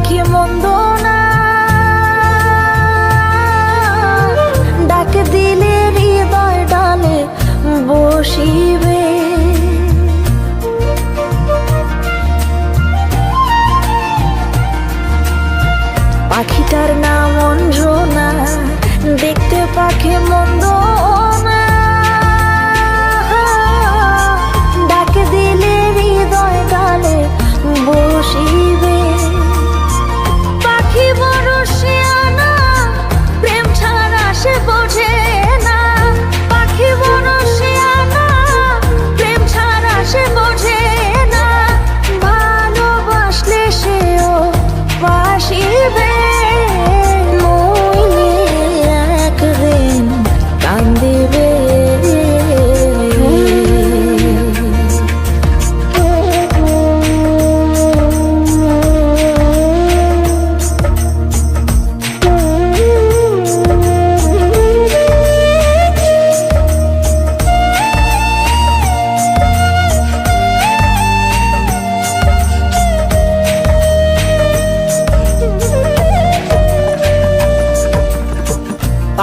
aquí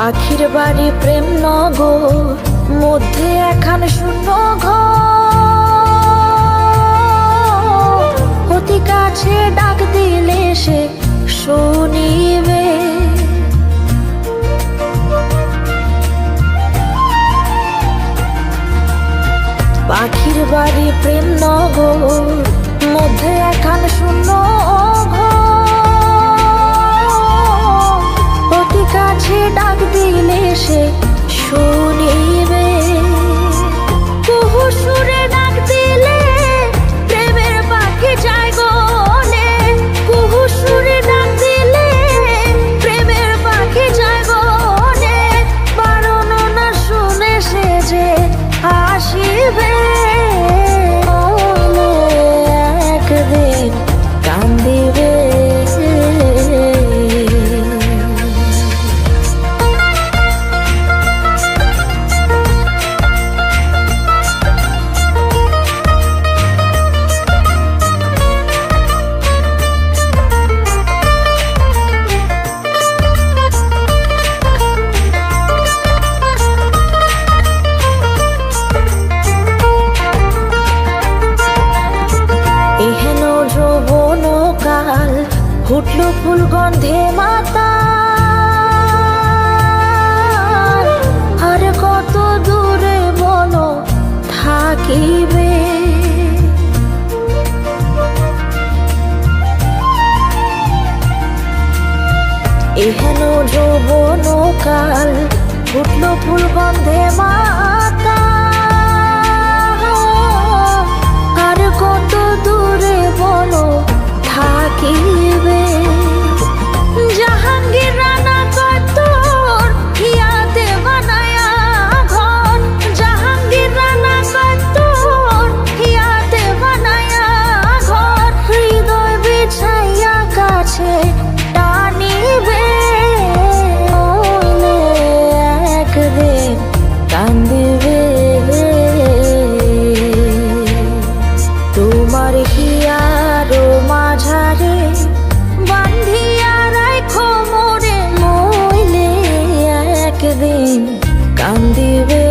পাখির বাড়ি প্রেম নগর, মধ্যে এখান শূন্য ঘর। কাছে ডাক দিলে সে শুনিবে। পাখির বাড়ি প্রেম নগর, মধ্যে এখান শূন্য ডাক দিলে সে শোন। ফুটল ফুল গন্ধে মাতা আর কত দূরে বলো থাকিবে। এহেন যৌবন কাল ফুটলো ফুল গন্ধে মা Gandhi will